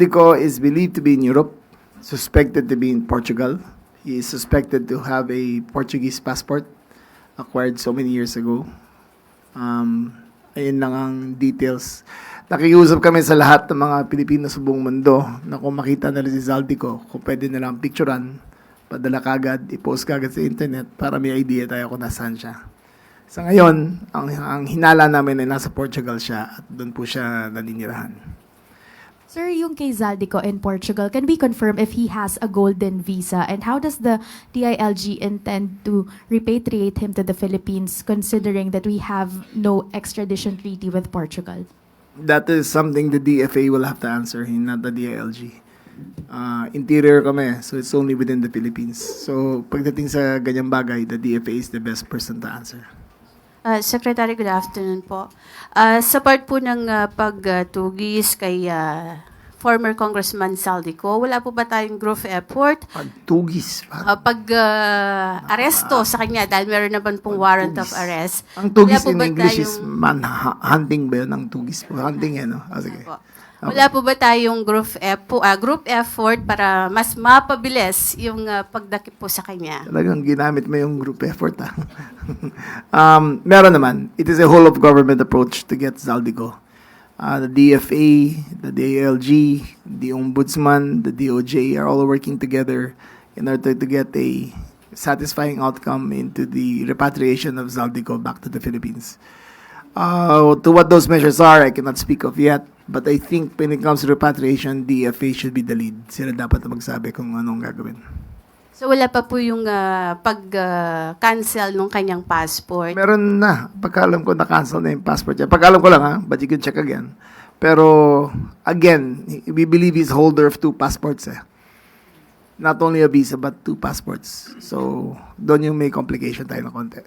Zaldico is believed to be in Europe, suspected to be in Portugal. He is suspected to have a Portuguese passport acquired so many years ago. Um, ayun lang ang details. Nakiusap kami sa lahat ng mga Pilipino sa buong mundo na kung makita nila si Zaldico, kung pwede na lang picturean, padala kagad, i-post kagad sa internet para may idea tayo kung nasaan siya. Sa ngayon, ang, ang hinala namin ay nasa Portugal siya at doon po siya naninirahan. Sir, yung kay Zaldico in Portugal, can we confirm if he has a golden visa? And how does the DILG intend to repatriate him to the Philippines considering that we have no extradition treaty with Portugal? That is something the DFA will have to answer, not the DILG. Uh, interior kami, so it's only within the Philippines. So pagdating sa ganyang bagay, the DFA is the best person to answer. Uh, Secretary, good afternoon po. Uh, sa part po ng uh, pagtugis kay uh, former Congressman Saldico, wala po ba tayong group effort Pagtugis. uh, pag uh, aresto sa kanya dahil meron naman pong warrant of arrest? Ang tugis in English is tayong- man-hunting ba yun? Ang tugis po. Hunting yan, no? Ah, sige. Po. Wala po ba tayong group, epo, ah, group effort para mas mapabilis yung uh, pagdakip po sa kanya? Talagang ginamit mo yung group effort, ah. um, meron naman. It is a whole of government approach to get Zaldico. Uh, the DFA, the DALG, the Ombudsman, the DOJ are all working together in order to get a satisfying outcome into the repatriation of Zaldico back to the Philippines. Uh, to what those measures are, I cannot speak of yet. But I think when it comes to repatriation, DFA should be the lead. Sila dapat magsabi kung anong gagawin. So wala pa po yung ah, pag-cancel ng kanyang passport? Meron na. Pagkalam ko, na-cancel na yung passport niya. Pagkalam ko lang ha, but you can check again. Pero, again, we believe he's holder of two passports eh. Not only a visa, but two passports. So, doon yung may complication tayo na konti.